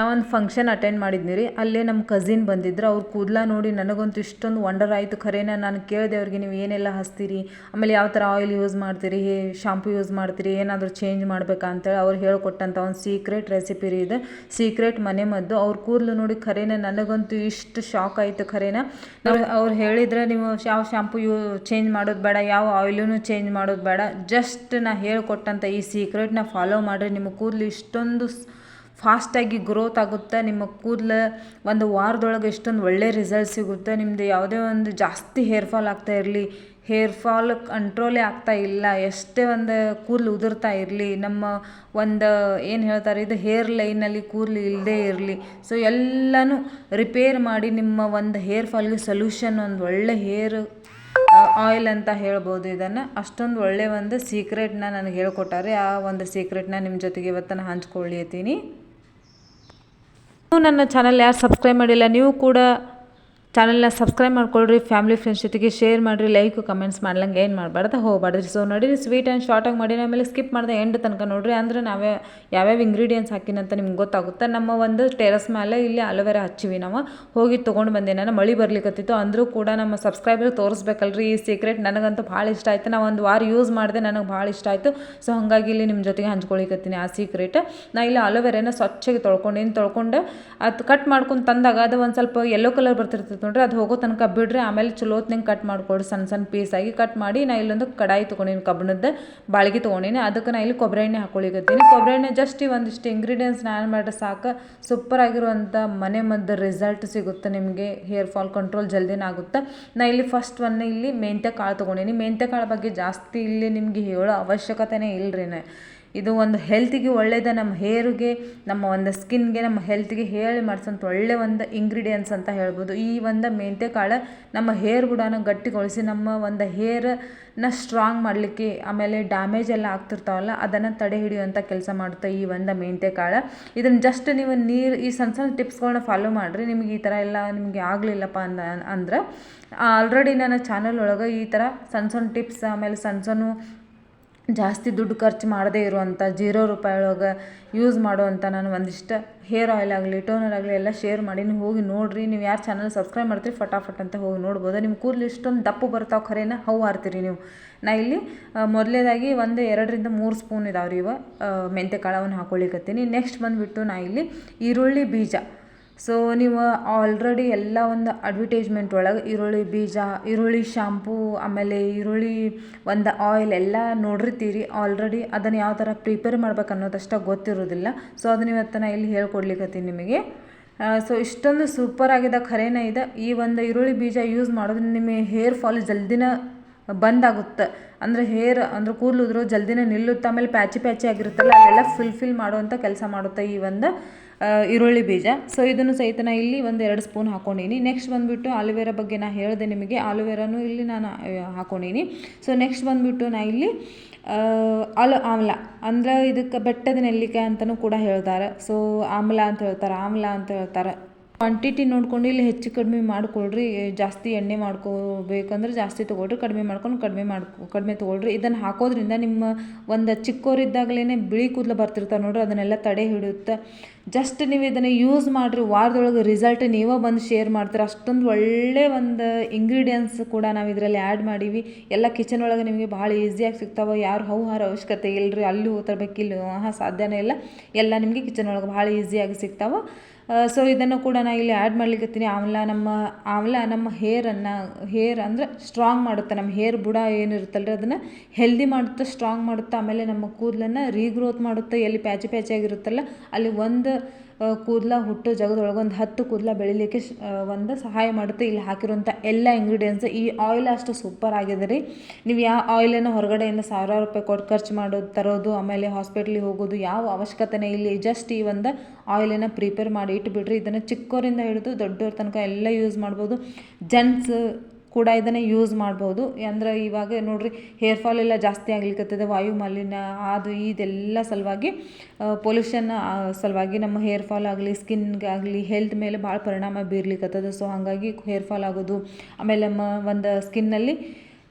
ನಾವೊಂದು function attend ಮಾಡಿದ್ನಿ ರೀ ಅಲ್ಲೇ ನಮ್ಮ ಕಸಿನ್ ಬಂದಿದ್ರು, ಅವ್ರು ಕೂದಲ ನೋಡಿ ನನಗಂತೂ ಇಷ್ಟೊಂದು ವಂಡರ್ ಆಯಿತು. ಖರೇನ, ನಾನು ಕೇಳಿದೆ ಅವ್ರಿಗೆ, ನೀವು ಏನೆಲ್ಲ ಹಚ್ತೀರಿ? ಆಮೇಲೆ ಯಾವ ಥರ ಆಯಿಲ್ ಯೂಸ್ ಮಾಡ್ತೀರಿ? ಹೇ ಶಾಂಪು ಯೂಸ್ ಮಾಡ್ತೀರಿ? ಏನಾದರೂ ಚೇಂಜ್ ಮಾಡಬೇಕಾ? ಅಂತೇಳಿ ಅವ್ರು ಹೇಳ್ಕೊಟ್ಟಂಥ ಒಂದು ಸೀಕ್ರೆಟ್ ರೆಸಿಪಿ ರೀ ಇದು. ಸೀಕ್ರೆಟ್ ಮನೆ ಮದ್ದು. ಅವ್ರ ಕೂದಲು ನೋಡಿ ಖರೇನ, ನನಗಂತೂ ಇಷ್ಟು ಶಾಕ್ ಆಯಿತು ಖರೇನ. ನಾವು ಅವ್ರು ಹೇಳಿದರೆ ನೀವು ಯಾವ ಶಾಂಪು ಯೂ ಚೇಂಜ್ ಮಾಡೋದು ಬೇಡ, ಯಾವ ಆಯಿಲೂ ಚೇಂಜ್ ಮಾಡೋದು ಬೇಡ. ಜಸ್ಟ್ ನಾ ಹೇಳ್ಕೊಟ್ಟಂಥ ಈ ಸೀಕ್ರೆಟ್ನ ಫಾಲೋ ಮಾಡಿರಿ. ನಿಮ್ಮ ಕೂದಲು ಇಷ್ಟೊಂದು ಫಾಸ್ಟಾಗಿ ಗ್ರೋತ್ ಆಗುತ್ತೆ, ನಿಮ್ಮ ಕೂದಲು ಒಂದು ವಾರದೊಳಗೆ ಎಷ್ಟೊಂದು ಒಳ್ಳೆ ರಿಸಲ್ಟ್ ಸಿಗುತ್ತೆ ನಿಮ್ಮದು ಯಾವುದೇ ಒಂದು ಜಾಸ್ತಿ ಹೇರ್ ಫಾಲ್ ಆಗ್ತಾ ಇರಲಿ, ಹೇರ್ ಫಾಲ್ ಕಂಟ್ರೋಲೇ ಆಗ್ತಾ ಇಲ್ಲ, ಎಷ್ಟೇ ಒಂದು ಕೂದಲು ಉದುರ್ತಾ ಇರಲಿ, ನಮ್ಮ ಒಂದು ಏನು ಹೇಳ್ತಾರೆ, ಇದು ಹೇರ್ ಲೈನಲ್ಲಿ ಕೂದಲು ಇಲ್ಲದೇ ಇರಲಿ, ಸೊ ಎಲ್ಲನೂ ರಿಪೇರ್ ಮಾಡಿ ನಿಮ್ಮ ಒಂದು ಹೇರ್ ಫಾಲ್ಗೆ ಸೊಲ್ಯೂಷನ್, ಒಂದು ಒಳ್ಳೆ ಹೇರ್ ಆಯಿಲ್ ಅಂತ ಹೇಳ್ಬೋದು ಇದನ್ನು. ಅಷ್ಟೊಂದು ಒಳ್ಳೆಯ ಒಂದು ಸೀಕ್ರೆಟ್ನ ನನಗೆ ಹೇಳ್ಕೊಟ್ಟಾರೆ, ಆ ಒಂದು ಸೀಕ್ರೆಟ್ನ ನಿಮ್ಮ ಜೊತೆಗೆ ಇವತ್ತು ನಾನು ಹಂಚ್ಕೊಳ್ಳಿತೀನಿ ನೀವು ನನ್ನ ಚಾನಲ್ ಯಾರು ಸಬ್ಸ್ಕ್ರೈಬ್ ಮಾಡಿಲ್ಲ ನೀವು ಕೂಡ ಚಾನಲ್ನ ಸಬ್ಸ್ಕ್ರೈಬ್ ಮಾಡ್ಕೊಳ್ರಿ ಫ್ಯಾಮಿಲಿ ಫ್ರೆಂಡ್ಸ್ ಜೊತೆಗೆ ಶೇರ್ ಮಾಡಿರಿ ಲೈಕ್ ಕಮೆಂಟ್ಸ್ ಮಾಡ್ಲಂಗೆ ಏನು ಮಾಡಬಾರ್ದು? ಹೋಗ್ಬಾರ್ದು ಸೊ ನೋಡಿ ಸ್ವೀಟ್ ಆ್ಯಂಡ್ ಶಾರ್ಟಾಗಿ ಮಾಡಿ ಆಮೇಲೆ ಸ್ಕಿಪ್ ಮಾಡಿದೆ ಎಂಡ್ ತನಕ ನೋಡಿರಿ. ಅಂದರೆ ನಾವೇ ಯಾವ್ಯಾವ ಇಂಗ್ರೀಡಿಯೆಂಟ್ಸ್ ಹಾಕಿನಂತ ನಿಮ್ಗೆ ಗೊತ್ತಾಗುತ್ತೆ? ನಮ್ಮ ಒಂದು ಟೆರಸ್ ಮೇಲೆ ಇಲ್ಲಿ ಅಲೋವೆರಾ ಹಚ್ಚಿವಿ ನಾವು. ಹೋಗಿ ತೊಗೊಂಡು ಬಂದೆ. ನಾನು ಮಳೆ ಬರ್ಲಿಕ್ಕತ್ತಿತ್ತು ಅಂದರೂ ಕೂಡ ನಮ್ಮ ಸಬ್ಸ್ಕ್ರೈಬರ್ ತೋರಿಸ್ಬೇಕಲ್ರಿ. ಈ ಸೀಕ್ರೆಟ್ ನನಗಂತೂ ಭಾಳ ಇಷ್ಟ ಆಯಿತು. ನಾವು ಒಂದು ವಾರ ಯೂಸ್ ಮಾಡಿದೆ ನನಗೆ ಭಾಳ ಇಷ್ಟ ಆಯಿತು. ಸೊ ಹಾಗಾಗಿ ಇಲ್ಲಿ ನಿಮ್ಮ ಜೊತೆಗೆ ಹಂಚ್ಕೊಳಿಕತ್ತೀನಿ ಆ ಸೀಕ್ರೆಟ್ ನಾ ಇಲ್ಲಿ ಅಲೋವೆರಾನ ಸ್ವಚ್ಛಗೆ ತೊಳ್ಕೊಂಡೇನು ತೊಳ್ಕೊಂಡು ಅದು ಕಟ್ ಮಾಡ್ಕೊಂಡು ತಂದಾಗ ಅದು ಒಂದು ಸ್ವಲ್ಪ ಯೆಲ್ಲೋ ಕಲರ್ ಬರ್ತಿರ್ತೈತೆ ನೋಡ್ರಿ ಅದು ಹೋಗೋ ತನಕ ಬಿಡ್ರಿ, ಆಮೇಲೆ ಚಲೋತ್ನಂಗೆ ಕಟ್ ಮಾಡ್ಕೊಡ್ರಿ ಸಣ್ಣ ಸಣ್ಣ ಪೀಸಾಗಿ ಕಟ್ ಮಾಡಿ, ನಾ ಇಲ್ಲೊಂದು ಕಡಾಯಿ ತೊಗೊಂಡಿನಿ ಕಬ್ಬಣದ ಬಾಳಿಗೆ ತೊಗೊಂಡಿನಿ, ಅದಕ್ಕೆ ನಾ ಇಲ್ಲಿ ಕೊಬ್ಬರಿ ಎಣ್ಣೆ ಹಾಕೊಳಿಕತ್ತೀನಿ ಕೊಬ್ಬರಿ ಎಣ್ಣೆ ಜಸ್ಟ್ ಒಂದಿಷ್ಟು ಇಂಗ್ರೀಡಿಯೆಂಟ್ಸ್ ನಾನು ಮಾಡಿದ್ರೆ ಸಾಕು. ಸೂಪರ್ ಆಗಿರುವಂಥ ಮನೆ ಮದ್ದು ರಿಸಲ್ಟ್ ಸಿಗುತ್ತೆ ನಿಮಗೆ ಹೇರ್ ಫಾಲ್ ಕಂಟ್ರೋಲ್ ಜಲ್ದಿನ ಆಗುತ್ತೆ. ನಾ ಇಲ್ಲಿ ಫಸ್ಟ್ ಒನ್ ಇಲ್ಲಿ ಮೆಂತ್ಯ ಕಾಳು ತೊಗೊಂಡಿನಿ. ಮೆಂತ್ಯ ಕಾಳು ಬಗ್ಗೆ ಜಾಸ್ತಿ ಇಲ್ಲಿ ನಿಮಗೆ ಹೇಳೋ ಅವಶ್ಯಕತೆನೇ ಇಲ್ಲರಿ ಇದು ಒಂದು ಹೆಲ್ತಿಗೆ ಒಳ್ಳೆಯದ ನಮ್ಮ ಹೇರಿಗೆ ನಮ್ಮ ಒಂದು ಸ್ಕಿನ್ಗೆ ನಮ್ಮ ಹೆಲ್ತ್ಗೆ ಹೇಳಿ ಮಾಡಿಸೋಂಥ ಒಳ್ಳೆ ಒಂದು ಇಂಗ್ರೀಡಿಯೆಂಟ್ಸ್ ಅಂತ ಹೇಳ್ಬೋದು. ಈ ಒಂದು ಮೆಂತ್ಯ ಕಾಳು ನಮ್ಮ ಹೇರ್ ಬುಡನ ಗಟ್ಟಿಗೊಳಿಸಿ, ನಮ್ಮ ಒಂದು ಹೇರನ್ನ ಸ್ಟ್ರಾಂಗ್ ಮಾಡಲಿಕ್ಕೆ, ಆಮೇಲೆ ಡ್ಯಾಮೇಜ್ ಎಲ್ಲ ಆಗ್ತಿರ್ತಾವಲ್ಲ, ಅದನ್ನು ತಡೆ ಹಿಡಿಯುವಂಥ ಕೆಲಸ ಮಾಡುತ್ತೆ ಈ ಒಂದು ಮೆಂತ್ಯ ಕಾಳು. ಇದನ್ನು ಜಸ್ಟ್ ನೀವು ನೀರು, ಈ ಸಣ್ಣ ಸಣ್ಣ ಟಿಪ್ಸ್ಗಳನ್ನ ಫಾಲೋ ಮಾಡಿರಿ, ನಿಮಗೆ ಈ ಥರ ಎಲ್ಲ ನಿಮಗೆ ಆಗಲಿಲ್ಲಪ್ಪ ಅಂದ, ಅಂದ್ರೆ ಆಲ್ರೆಡಿ ನನ್ನ ಚಾನಲ್ ಒಳಗೆ ಈ ಥರ ಸಣ್ಣ ಸಣ್ಣ ಟಿಪ್ಸ್ ಆಮೇಲೆ ಸಣ್ಣ ಸಣ್ಣ ಜಾಸ್ತಿ ದುಡ್ಡು ಖರ್ಚು ಮಾಡದೇ ಇರುವಂಥ ಜೀರೋ ರೂಪಾಯಿ ಒಳಗೆ ಯೂಸ್ ಮಾಡುವಂಥ ನಾನು ಒಂದಿಷ್ಟು ಹೇರ್ ಆಯಿಲ್ ಆಗಲಿ ಟೋನರ್ ಆಗಲಿ ಎಲ್ಲ ಶೇರ್ ಮಾಡಿ, ನೀವು ಹೋಗಿ ನೋಡಿರಿ. ನೀವು ಯಾರು ಚಾನಲ್ ಸಬ್ಸ್ಕ್ರೈಬ್ ಮಾಡ್ತೀರಿ, ಫಟಾಫಟ್ ಅಂತ ಹೋಗಿ ನೋಡ್ಬೋದು. ನಿಮ್ಮ ಕೂದಲು ಇಷ್ಟೊಂದು ದಪ್ಪು ಬರ್ತಾವೆ ಖರೇನ, ಹೌ ಆರ್ತೀರಿ ನೀವು. ನಾ ಇಲ್ಲಿ ಮೊದಲೇದಾಗಿ ಒಂದು ಎರಡರಿಂದ ಮೂರು ಸ್ಪೂನ್ ಇದಾವೆ ರೀ ಇವ ಮೆಂತ್ಯ ಕಾಳವನ್ನು ಹಾಕೊಳ್ಳಿಕತ್ತೀನಿ ನೆಕ್ಸ್ಟ್ ಬಂದುಬಿಟ್ಟು ನಾ ಇಲ್ಲಿ ಈರುಳ್ಳಿ ಬೀಜ. ಸೊ ನೀವು ಆಲ್ರೆಡಿ ಎಲ್ಲ ಒಂದು ಅಡ್ವರ್ಟೈಸ್ಮೆಂಟ್ ಒಳಗೆ ಈರುಳ್ಳಿ ಬೀಜ, ಈರುಳ್ಳಿ ಶಾಂಪೂ ಆಮೇಲೆ ಈರುಳ್ಳಿ ಒಂದು ಆಯಿಲ್ ಎಲ್ಲ ನೋಡಿರ್ತೀರಿ. ಆಲ್ರೆಡಿ ಅದನ್ನು ಯಾವ ಥರ ಪ್ರಿಪೇರ್ ಮಾಡ್ಬೇಕು ಅನ್ನೋದಷ್ಟು ಗೊತ್ತಿರೋದಿಲ್ಲ. ಸೊ ಅದನ್ನ ಇವತ್ತು ನಾನು ಇಲ್ಲಿ ಹೇಳ್ಕೊಡ್ಲಿಕ್ಕತ್ತೀನಿ ನಿಮಗೆ. ಸೊ ಇಷ್ಟೊಂದು ಸೂಪರ್ ಆಗಿದೆ ಖರೇನ ಇದೆ. ಈ ಒಂದು ಈರುಳ್ಳಿ ಬೀಜ ಯೂಸ್ ಮಾಡೋದ್ರಿಂದ ನಿಮಗೆ ಹೇರ್ ಫಾಲ್ ಜಲ್ದಿನ ಬಂದಾಗುತ್ತೆ. ಅಂದರೆ ಹೇರ್ ಅಂದ್ರೆ ಕೂದಲು ಉದುರೋ ಜಲ್ದಿನೇ ನಿಲ್ಲುತ್ತೆ, ಆಮೇಲೆ ಪ್ಯಾಚಿ ಪ್ಯಾಚಿ ಆಗಿರುತ್ತಲ್ಲ ಅದೆಲ್ಲ ಫಿಲ್ ಮಾಡುವಂಥ ಕೆಲಸ ಮಾಡುತ್ತೆ ಈ ಒಂದು ಈರುಳ್ಳಿ ಬೀಜ. ಸೊ ಇದನ್ನು ಸಹಿತ ನಾನು ಇಲ್ಲಿ ಒಂದು ಎರಡು ಸ್ಪೂನ್ ಹಾಕ್ಕೊಂಡೀನಿ ನೆಕ್ಸ್ಟ್ ಬಂದುಬಿಟ್ಟು ಆಲುವೆರಾ ಬಗ್ಗೆ ನಾನು ಹೇಳಿದೆ ನಿಮಗೆ. ಆಲುವೆರಾನು ಇಲ್ಲಿ ನಾನು ಹಾಕ್ಕೊಂಡೀನಿ ಸೊ ನೆಕ್ಸ್ಟ್ ಬಂದುಬಿಟ್ಟು ನಾನು ಇಲ್ಲಿ ಅಲು ಆಮ್ಲ. ಅಂದ್ರೆ ಇದಕ್ಕೆ ಬೆಟ್ಟದ ನೆಲ್ಲಿಕಾಯಿ ಅಂತಲೂ ಕೂಡ ಹೇಳ್ತಾರೆ. ಸೊ ಆಮ್ಲ ಅಂತ ಹೇಳ್ತಾರೆ, ಆಮ್ಲ ಅಂತ ಹೇಳ್ತಾರೆ. ಕ್ವಾಂಟಿಟಿ ನೋಡ್ಕೊಂಡು ಇಲ್ಲಿ ಹೆಚ್ಚು ಕಡಿಮೆ ಮಾಡಿಕೊಳ್ರಿ. ಜಾಸ್ತಿ ಎಣ್ಣೆ ಮಾಡ್ಕೋಬೇಕಂದ್ರೆ ಜಾಸ್ತಿ ತೊಗೊಳ್ರಿ. ಕಡಿಮೆ ಮಾಡ್ಕೊಂಡು ಕಡಿಮೆ ಮಾಡ್ಕೊ, ಕಡಿಮೆ ತೊಗೊಳ್ರಿ. ಇದನ್ನು ಹಾಕೋದ್ರಿಂದ ನಿಮ್ಮ ಒಂದು ಚಿಕ್ಕೋರಿದ್ದಾಗಲೇ ಬಿಳಿ ಕೂದಲು ಬರ್ತಿರ್ತಾರೆ ನೋಡ್ರಿ. ಅದನ್ನೆಲ್ಲ ತಡೆ ಹಿಡಿಯುತ್ತೆ. ಜಸ್ಟ್ ನೀವು ಇದನ್ನು ಯೂಸ್ ಮಾಡಿರಿ, ವಾರದೊಳಗೆ ರಿಸಲ್ಟ್ ನೀವೇ ಬಂದು ಶೇರ್ ಮಾಡ್ತೀರ. ಅಷ್ಟೊಂದು ಒಳ್ಳೆ ಒಂದು ಇಂಗ್ರೀಡಿಯೆಂಟ್ಸ್ ಕೂಡ ನಾವು ಇದರಲ್ಲಿ ಆ್ಯಡ್ ಮಾಡೀವಿ. ಎಲ್ಲ ಕಿಚನ್ ಒಳಗೆ ನಿಮಗೆ ಭಾಳ ಈಸಿಯಾಗಿ ಸಿಗ್ತಾವೆ. ಯಾರು ಹೌಹಾರ ಅವಶ್ಯಕತೆ ಇಲ್ಲರಿ ಅಲ್ಲಿ ಹೋಗ್ತರ್ಬೇಕು ಇಲ್ಲಿ ಹಾಂ ಸಾಧ್ಯನೇ ಇಲ್ಲ. ಎಲ್ಲ ನಿಮಗೆ ಕಿಚನ್ ಒಳಗೆ ಭಾಳ ಈಸಿಯಾಗಿ ಸಿಗ್ತಾವೆ. ಸೊ ಇದನ್ನು ಕೂಡ ನಾನು ಇಲ್ಲಿ ಆ್ಯಡ್ ಮಾಡ್ಲಿಕ್ಕತ್ತೀನಿ ಆಮ್ಲ ನಮ್ಮ ಆಮ್ಲ ನಮ್ಮ ಹೇರನ್ನು ಹೇರ್ ಅಂದರೆ ಸ್ಟ್ರಾಂಗ್ ಮಾಡುತ್ತೆ. ನಮ್ಮ ಹೇರ್ ಬುಡ ಏನಿರುತ್ತಲ್ರಿ ಅದನ್ನು ಹೆಲ್ದಿ ಮಾಡುತ್ತೆ ಸ್ಟ್ರಾಂಗ್ ಮಾಡುತ್ತೆ. ಆಮೇಲೆ ನಮ್ಮ ಕೂದಲನ್ನು ರೀಗ್ರೋತ್ ಮಾಡುತ್ತೆ. ಎಲ್ಲಿ ಪ್ಯಾಚಿ ಪ್ಯಾಚಿ ಆಗಿರುತ್ತಲ್ಲ ಅಲ್ಲಿ ಒಂದು ಕೂದಲ ಹುಟ್ಟು ಜಗದೊಳಗೆ ಒಂದು ಹತ್ತು ಕೂದಲ ಬೆಳಿಲಿಕ್ಕೆ ಒಂದು ಸಹಾಯ ಮಾಡುತ್ತೆ. ಇಲ್ಲಿ ಹಾಕಿರುವಂಥ ಎಲ್ಲ ಇಂಗ್ರೀಡಿಯೆಂಟ್ಸ್ ಈ ಆಯಿಲ್ ಅಷ್ಟು ಸೂಪರ್ ಆಗಿದೆ ರೀ. ನೀವು ಯಾವ ಆಯಿಲನ್ನು ಹೊರಗಡೆಯಿಂದ ಸಾವಿರಾರು ರೂಪಾಯಿ ಕೊಟ್ಟು ಖರ್ಚು ಮಾಡೋದು ತರೋದು, ಆಮೇಲೆ ಹಾಸ್ಪಿಟ್ಲಿಗೆ ಹೋಗೋದು ಯಾವ ಅವಶ್ಯಕತೆನೇ ಇಲ್ಲಿ. ಜಸ್ಟ್ ಈ ಒಂದು ಆಯಿಲನ್ನು ಪ್ರಿಪೇರ್ ಮಾಡಿ ಇಟ್ಬಿಡ್ರಿ. ಇದನ್ನು ಚಿಕ್ಕವರಿಂದ ಹಿಡಿದು ದೊಡ್ಡವ್ರ ತನಕ ಎಲ್ಲ ಯೂಸ್ ಮಾಡ್ಬೋದು. ಜೆಂಟ್ಸ್ ಕೂಡ ಇದನ್ನು ಯೂಸ್ ಮಾಡ್ಬೋದು. ಅಂದ್ರೆ ಇವಾಗ ನೋಡಿರಿ ಹೇರ್ ಫಾಲ್ ಎಲ್ಲ ಜಾಸ್ತಿ ಆಗ್ಲಿಕ್ಕತ್ತದೆ ವಾಯು ಮಾಲಿನ್ಯ, ಅದು ಇದೆಲ್ಲ ಸಲುವಾಗಿ ಪೊಲ್ಯೂಷನ್ ಸಲುವಾಗಿ ನಮ್ಮ ಹೇರ್ ಫಾಲ್ ಆಗಲಿ ಸ್ಕಿನ್ಗೆ ಆಗಲಿ ಹೆಲ್ತ್ ಮೇಲೆ ಭಾಳ ಪರಿಣಾಮ ಬೀರ್ಲಿಕ್ಕತ್ತದ ಸೊ ಹಾಗಾಗಿ ಹೇರ್ ಫಾಲ್ ಆಗೋದು, ಆಮೇಲೆ ನಮ್ಮ ಒಂದು ಸ್ಕಿನ್ನಲ್ಲಿ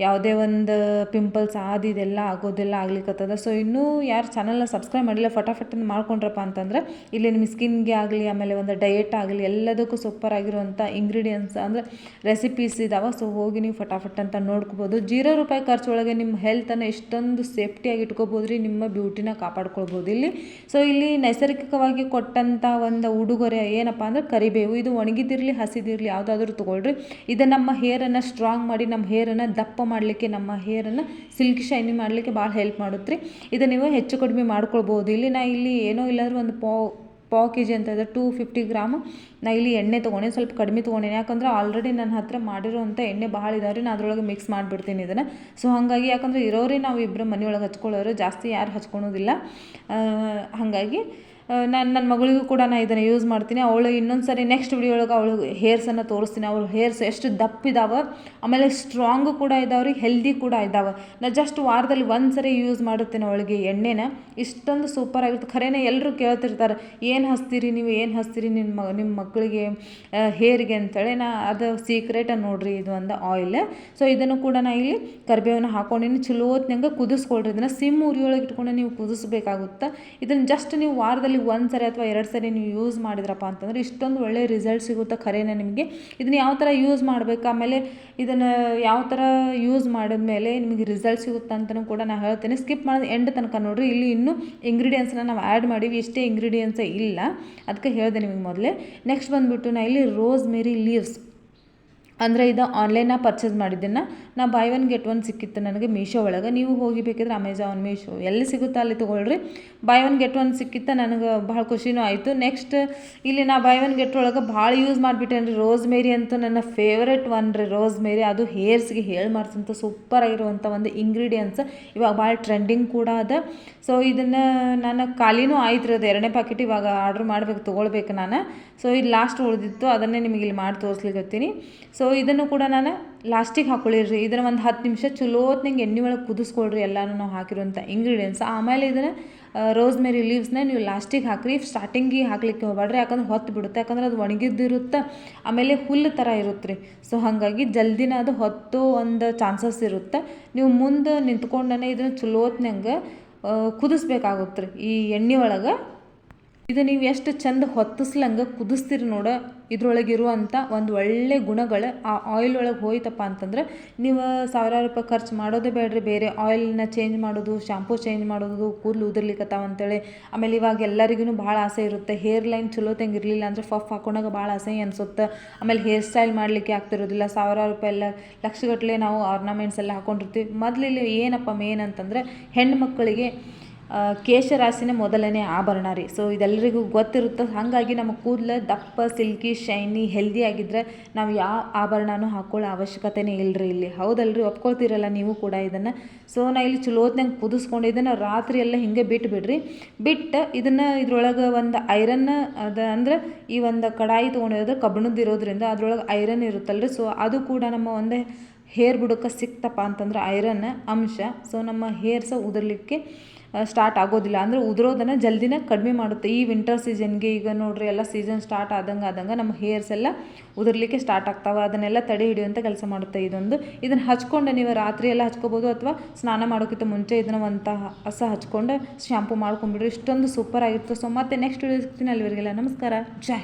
ಯಾವುದೇ ಒಂದು ಪಿಂಪಲ್ಸ್ ಅದು ಇದೆಲ್ಲ ಆಗೋದೆಲ್ಲ ಆಗ್ಲಿಕ್ಕತ್ತದ ಸೊ ಇನ್ನೂ ಯಾರು ಚಾನಲ್ನ ಸಬ್ಸ್ಕ್ರೈಬ್ ಮಾಡಿಲ್ಲ ಫಟಾಫಟ್ ಮಾಡ್ಕೊಂಡ್ರಪ್ಪ ಅಂತಂದ್ರೆ, ಇಲ್ಲಿ ನಿಮ್ಮ ಸ್ಕಿನ್ಗೆ ಆಗಲಿ, ಆಮೇಲೆ ಒಂದು ಡಯಟ್ ಆಗಲಿ, ಎಲ್ಲದಕ್ಕೂ ಸೂಪರ್ ಆಗಿರುವಂಥ ಇಂಗ್ರೀಡಿಯೆಂಟ್ಸ್ ಅಂದರೆ ರೆಸಿಪೀಸ್ ಇದಾವೆ. ಸೊ ಹೋಗಿ ನೀವು ಫಟಾಫಟ್ ಅಂತ ನೋಡ್ಕೋಬೋದು. ಜೀರೋ ರೂಪಾಯಿ ಖರ್ಚು ಒಳಗೆ ನಿಮ್ಮ ಹೆಲ್ತನ್ನು ಎಷ್ಟೊಂದು ಸೇಫ್ಟಿಯಾಗಿ ಇಟ್ಕೋಬೋದು ರೀ ನಿಮ್ಮ ಬ್ಯೂಟಿನ ಕಾಪಾಡ್ಕೊಳ್ಬೋದು ಇಲ್ಲಿ. ಸೊ ಇಲ್ಲಿ ನೈಸರ್ಗಿಕವಾಗಿ ಕೊಟ್ಟಂಥ ಒಂದು ಉಡುಗೊರೆ ಏನಪ್ಪ ಅಂದ್ರೆ ಕರಿಬೇವು. ಇದು ಒಣಗಿದಿರಲಿ, ಹಸಿದಿರಲಿ, ಯಾವುದಾದ್ರೂ ತೊಗೊಳ್ರಿ. ಇದು ನಮ್ಮ ಹೇರನ್ನು ಸ್ಟ್ರಾಂಗ್ ಮಾಡಿ, ನಮ್ಮ ಹೇರನ್ನು ದಪ್ಪ ಮಾಡಲಿಕ್ಕೆ ನಮ್ಮ ಹೇರನ್ನು ಸಿಲ್ಕ್ ಶೈನಿ ಮಾಡಲಿಕ್ಕೆ ಭಾಳ ಹೆಲ್ಪ್ ಮಾಡುತ್ತೆ ರೀ. ಇದು ನೀವು ಹೆಚ್ಚು ಕಡಿಮೆ ಮಾಡ್ಕೊಳ್ಬೋದು. ಇಲ್ಲಿ ನಾ ಇಲ್ಲಿ ಏನೋ ಇಲ್ಲಾಂದ್ರೆ ಒಂದು ಪಾವ್, ಪಾವು ಕೆ ಜಿ ಅಂತ ಇದೆ, ಟೂ ಫಿಫ್ಟಿ ಗ್ರಾಮ್. ನಾ ಇಲ್ಲಿ ಎಣ್ಣೆ ತೊಗೊಂಡೆ ಸ್ವಲ್ಪ ಕಡಿಮೆ ತೊಗೊಂಡೇನೆ. ಯಾಕಂದ್ರೆ ಆಲ್ರೆಡಿ ನನ್ನ ಹತ್ರ ಮಾಡಿರೋವಂಥ ಎಣ್ಣೆ ಭಾಳ ಇದಾವೆ ರೀ ನಾನು ಅದ್ರೊಳಗೆ ಮಿಕ್ಸ್ ಮಾಡಿಬಿಡ್ತೀನಿ ಇದನ್ನು. ಸೊ ಹಾಗಾಗಿ ಯಾಕಂದರೆ ಇರೋರೇ ನಾವು ಇಬ್ಬರು ಮನೆಯೊಳಗೆ ಹಚ್ಕೊಳ್ಳೋರು, ಜಾಸ್ತಿ ಯಾರು ಹಚ್ಕೊಳೋದಿಲ್ಲ. ಹಾಗಾಗಿ ನಾನು ನನ್ನ ಮಗಳಿಗೂ ಕೂಡ ನಾನು ಇದನ್ನು ಯೂಸ್ ಮಾಡ್ತೀನಿ. ಅವಳು ಇನ್ನೊಂದು ಸರಿ ನೆಕ್ಸ್ಟ್ ವಿಡಿಯೋ ಒಳಗೆ ಅವಳು ಹೇರ್ಸನ್ನು ತೋರಿಸ್ತೀನಿ. ಅವಳು ಹೇರ್ಸ್ ಎಷ್ಟು ದಪ್ಪ ಇದಾವೆ ಆಮೇಲೆ ಸ್ಟ್ರಾಂಗು ಕೂಡ ಇದಾವೆ ರೀ ಹೆಲ್ದಿ ಕೂಡ ಇದ್ದಾವೆ ನಾ ಜಸ್ಟ್ ವಾರದಲ್ಲಿ ಒಂದು ಸರಿ ಯೂಸ್ ಮಾಡುತ್ತೇನೆ ಅವಳಿಗೆ ಎಣ್ಣೆನ. ಇಷ್ಟೊಂದು ಸೂಪರ್ ಆಗಿರುತ್ತೆ. ಖರೇನೆ ಎಲ್ಲರೂ ಕೇಳ್ತಿರ್ತಾರೆ, ಏನು ಹಚ್ತೀರಿ ನೀವು? ಏನು ಹಚ್ತೀರಿ ನಿಮ್ಮ ನಿಮ್ಮ ಮಕ್ಕಳಿಗೆ ಹೇರಿಗೆ ಅಂತೇಳಿ ನಾ ಅದು ಸೀಕ್ರೆಟ್ ನೋಡ್ರಿ, ಇದು ಒಂದು ಆಯಿಲ್ ಸೊ ಇದನ್ನು ಕೂಡ ನಾ ಇಲ್ಲಿ ಕರಿಬೇವನ್ನ ಹಾಕೊಂಡಿನಿ ಚಲೋತ್ನಂಗೆ ಕುದಿಸ್ಕೊಳ್ರಿ. ಇದನ್ನು ಸಿಮ್ ಉರಿಯೊಳಗೆ ಇಟ್ಕೊಂಡು ನೀವು ಕುದಿಸ್ಬೇಕಾಗುತ್ತೆ? ಇದನ್ನು ಜಸ್ಟ್ ನೀವು ವಾರದಲ್ಲಿ ಒಂದು ಸರಿ ಅಥವಾ ಎರಡು ಸರಿ ನೀವು ಯೂಸ್ ಮಾಡಿದ್ರಪ್ಪ ಅಂತಂದ್ರೆ ಇಷ್ಟೊಂದು ಒಳ್ಳೆ ರಿಸಲ್ಟ್ ಸಿಗುತ್ತೆ ಖರೇನೆ ನಿಮಗೆ. ಇದನ್ನು ಯಾವ ಥರ ಯೂಸ್ ಮಾಡಬೇಕು? ಆಮೇಲೆ ಇದನ್ನು ಯಾವ ಥರ ಯೂಸ್ ಮಾಡಿದ್ಮೇಲೆ ನಿಮಗೆ ರಿಸಲ್ಟ್ ಸಿಗುತ್ತೆ ಅಂತಲೂ ಕೂಡ ನಾನು ಹೇಳ್ತೇನೆ. ಸ್ಕಿಪ್ ಮಾಡೋದು ಎಂಡ್ ತನಕ ನೋಡಿರಿ. ಇಲ್ಲಿ ಇನ್ನೂ ಇಂಗ್ರೀಡಿಯೆಂಟ್ಸ್ನ ನಾವು ಆ್ಯಡ್ ಮಾಡೀವಿ. ಇಷ್ಟೇ ಇಂಗ್ರೀಡಿಯೆಂಟ್ಸೇ ಇಲ್ಲ. ಅದಕ್ಕೆ ಹೇಳಿದೆ ನಿಮಗೆ ಮೊದಲೇ. ನೆಕ್ಸ್ಟ್ ಬಂದುಬಿಟ್ಟು ನಾ ಇಲ್ಲಿ ರೋಸ್ ಮೇರಿ ಲೀವ್ಸ್ ಅಂದರೆ ಇದು ಆನ್ಲೈನಾಗ ಪರ್ಚೇಸ್ ಮಾಡಿದ್ದನ್ನು ನಾ ಬೈ ಒನ್ ಗೆಟ್ ಒನ್ ಸಿಕ್ಕಿತ್ತು ನನಗೆ ಮೀಶೋ ಒಳಗೆ. ನೀವು ಹೋಗಿ ಬೇಕಿದ್ರೆ ಅಮೆಝಾನ್ ಮೀಶೋ ಎಲ್ಲಿ ಸಿಗುತ್ತಾ ಅಲ್ಲಿ ತೊಗೊಳ್ರಿ. ಬೈ ಒನ್ ಗೆಟ್ ಒನ್ ಸಿಕ್ಕಿತ್ತು ನನಗೆ ಭಾಳ ಖುಷಿನೂ ಆಯಿತು. ನೆಕ್ಸ್ಟ್ ಇಲ್ಲಿ ನಾ ಬೈ ಒನ್ ಗೆಟ್ ಒಳಗೆ ಭಾಳ ಯೂಸ್ ಮಾಡಿಬಿಟ್ಟೇನೆ ರೀ ರೋಸ್ ಮೇರಿ ಅಂತೂ ನನ್ನ ಫೇವ್ರೆಟ್ ಒನ್ ರೀ. ರೋಸ್ ಮೇರಿ ಅದು ಹೇರ್ಸ್ಗೆ ಹೇಳಿ ಮಾಡಿಸಂಥ ಸೂಪರ್ ಆಗಿರುವಂಥ ಒಂದು ಇಂಗ್ರೀಡಿಯೆಂಟ್ಸ್ ಇವಾಗ ಭಾಳ ಟ್ರೆಂಡಿಂಗ್ ಕೂಡ ಅದ. ಸೊ ಇದನ್ನು ನಾನು ಖಾಲಿನೂ ಆಯ್ತು ರೀ. ಅದು ಎರಡನೇ ಪ್ಯಾಕೆಟ್ ಇವಾಗ ಆರ್ಡ್ರ್ ಮಾಡ್ಬೇಕು, ತೊಗೊಳ್ಬೇಕು ನಾನು. ಸೊ ಇದು ಲಾಸ್ಟ್ ಉಳಿದಿತ್ತು. ಅದನ್ನೇ ನಿಮಗೆ ಇಲ್ಲಿ ಮಾಡಿ ತೋರಿಸ್ಲಿಕ್ಕತ್ತೀನಿ ಸೊ ಇದನ್ನು ಕೂಡ ನಾನು ಲಾಸ್ಟಿಗೆ ಹಾಕ್ಕೊಳ್ಳಿರಿ ಇದನ್ನು ಒಂದು ಹತ್ತು ನಿಮಿಷ ಚಲೋ ಹೊತ್ನಂಗೆ ಎಣ್ಣೆ ಒಳಗೆ ಕುದಿಸ್ಕೊಳ್ರಿ ಎಲ್ಲನೂ ನಾವು ಹಾಕಿರುವಂಥ ಇಂಗ್ರೀಡಿಯೆಂಟ್ಸ್ ಆಮೇಲೆ ಇದನ್ನು ರೋಸ್ ಮೇರಿ ಲೀವ್ಸ್ನ ನೀವು ಲಾಸ್ಟಿಗೆ ಹಾಕಿರಿ. ಸ್ಟಾರ್ಟಿಂಗಿಗೆ ಹಾಕ್ಲಿಕ್ಕೆ ಹೋಗಬೇಡ್ರಿ ಯಾಕಂದ್ರೆ ಹೊತ್ತು ಬಿಡುತ್ತೆ. ಯಾಕಂದ್ರೆ ಅದು ಒಣಗಿದ್ದಿರುತ್ತೆ. ಆಮೇಲೆ ಹುಲ್ಲು ಥರ ಇರುತ್ತೆ ರೀ ಸೊ ಹಾಗಾಗಿ ಜಲ್ದಿನ ಅದು ಹೊತ್ತು ಒಂದು ಚಾನ್ಸಸ್ ಇರುತ್ತೆ. ನೀವು ಮುಂದೆ ನಿಂತ್ಕೊಂಡೇ ಇದನ್ನು ಚಲೋತ್ನಂಗೆ ಕುದಿಸ್ಬೇಕಾಗುತ್ತೆ ರೀ ಈ ಎಣ್ಣೆ ಒಳಗೆ ಇದು ನೀವು ಎಷ್ಟು ಚಂದ ಹೊತ್ತಿಸ್ಲಂಗೆ ಕುದಿಸ್ತೀರಿ ನೋಡ ಇದ್ರೊಳಗೆ ಇರುವಂಥ ಒಂದು ಒಳ್ಳೆ ಗುಣಗಳು ಆ ಆಯಿಲ್ ಒಳಗೆ ಹೋಯ್ತಪ್ಪ ಅಂತಂದ್ರೆ ನೀವು ಸಾವಿರಾರು ರೂಪಾಯಿ ಖರ್ಚು ಮಾಡೋದೇ ಬೇಡ್ರಿ. ಬೇರೆ ಆಯಿಲ್ನ ಚೇಂಜ್ ಮಾಡೋದು ಶಾಂಪೂ ಚೇಂಜ್ ಮಾಡೋದು, ಕೂದಲು ಉದುರ್ಲಿಕ್ಕತ್ತಾವ ಅಂತೇಳಿ. ಆಮೇಲೆ ಇವಾಗ ಎಲ್ಲರಿಗೂ ಭಾಳ ಆಸೆ ಇರುತ್ತೆ. ಹೇರ್ ಲೈನ್ ಚಲೋ ಇರಲಿಲ್ಲ ಅಂದರೆ ಫಫ್ ಹಾಕೊಂಡಾಗ ಭಾಳ ಆಸೆ ಅನಿಸುತ್ತೆ. ಆಮೇಲೆ ಹೇರ್ ಸ್ಟೈಲ್ ಮಾಡಲಿಕ್ಕೆ ಆಗ್ತಿರೋದಿಲ್ಲ. ಸಾವಿರಾರು ರೂಪಾಯಿ ಎಲ್ಲ ಲಕ್ಷಗಟ್ಟಲೆ ನಾವು ಆರ್ನಮೆಂಟ್ಸ್ ಎಲ್ಲ ಹಾಕೊಂಡಿರ್ತೀವಿ. ಮೊದಲಿಲ್ಲಿ ಏನಪ್ಪ ಮೇನ್ ಅಂತಂದರೆ ಹೆಣ್ಣು ಮಕ್ಕಳಿಗೆ ಕೇಶರಾಶಿನೇ ಮೊದಲನೇ ಆಭರಣ ರೀ. ಸೊ ಇದೆಲ್ಲರಿಗೂ ಗೊತ್ತಿರುತ್ತೆ. ಹಾಗಾಗಿ ನಮ್ಮ ಕೂದಲು ದಪ್ಪ, ಸಿಲ್ಕಿ, ಶೈನಿ ಹೆಲ್ದಿ ಆಗಿದ್ದರೆ ನಾವು ಯಾವ ಆಭರಣನೂ ಹಾಕ್ಕೊಳ್ಳೋ ಅವಶ್ಯಕತೆನೇ ಇಲ್ಲರಿ ಇಲ್ಲಿ. ಹೌದಲ್ರಿ? ಒಪ್ಕೊಳ್ತೀರಲ್ಲ ನೀವು ಕೂಡ ಇದನ್ನು. ಸೊ ನಾ ಇಲ್ಲಿ ಚಲೋತ್ನಂಗೆ ಕುದಿಸ್ಕೊಂಡು ಇದನ್ನು ರಾತ್ರಿ ಎಲ್ಲ ಹಿಂಗೆ ಬಿಟ್ಟು ಬಿಡ್ರಿ. ಬಿಟ್ಟು ಇದನ್ನು ಇದ್ರೊಳಗೆ ಒಂದು ಐರನ್ ಅದ ಅಂದ್ರೆ ಈ ಒಂದು ಕಡಾಯಿ ತೊಗೊಂಡಿರೋದು ಕಬ್ಬಿಣದ್ದು ಇರೋದ್ರಿಂದ ಅದರೊಳಗೆ ಐರನ್ ಇರುತ್ತಲ್ರಿ. ಸೊ ಅದು ಕೂಡ ನಮ್ಮ ಒಂದೇ ಹೇರ್ ಬುಡಕ್ಕೆ ಸಿಕ್ತಪ್ಪ ಅಂತಂದ್ರೆ ಐರನ್ ಅಂಶ. ಸೊ ನಮ್ಮ ಹೇರ್ಸ ಉದರ್ಲಿಕ್ಕೆ ಸ್ಟಾರ್ಟ್ ಆಗೋದಿಲ್ಲ. ಅಂದರೆ ಉದುರೋದನ್ನು ಜಲ್ದಿನ ಕಡಿಮೆ ಮಾಡುತ್ತೆ. ಈ ವಿಂಟರ್ ಸೀಸನ್ಗೆ ಈಗ ನೋಡ್ರಿ ಎಲ್ಲ ಸೀಸನ್ ಸ್ಟಾರ್ಟ್ ಆದಂಗೆ ಆದಂಗೆ ನಮ್ಮ ಹೇರ್ಸ್ ಎಲ್ಲ ಉದುರ್ಲಿಕ್ಕೆ ಸ್ಟಾರ್ಟ್ ಆಗ್ತಾವೆ. ಅದನ್ನೆಲ್ಲ ತಡೆ ಹಿಡಿಯುವಂಥ ಕೆಲಸ ಮಾಡುತ್ತೆ ಇದೊಂದು. ಇದನ್ನು ಹಚ್ಕೊಂಡು ನೀವು ರಾತ್ರಿ ಎಲ್ಲ ಹಚ್ಕೋಬೋದು ಅಥವಾ ಸ್ನಾನ ಮಾಡೋಕ್ಕಿಂತ ಮುಂಚೆ ಇದನ್ನು ಒಂದು ಹಸ ಹಚ್ಕೊಂಡು ಶ್ಯಾಂಪು ಮಾಡ್ಕೊಂಬಿಡ್ರಿ ಇಷ್ಟೊಂದು ಸೂಪರ್ ಆಗಿರುತ್ತೆ ಸೊ ಮತ್ತೆ ನೆಕ್ಸ್ಟ್ ವಿಡಿಯೋ ಸಿಗ್ತೀನಿ. ಅಲ್ಲಿವರೆಗೆಲ್ಲ ನಮಸ್ಕಾರ. ಜೈ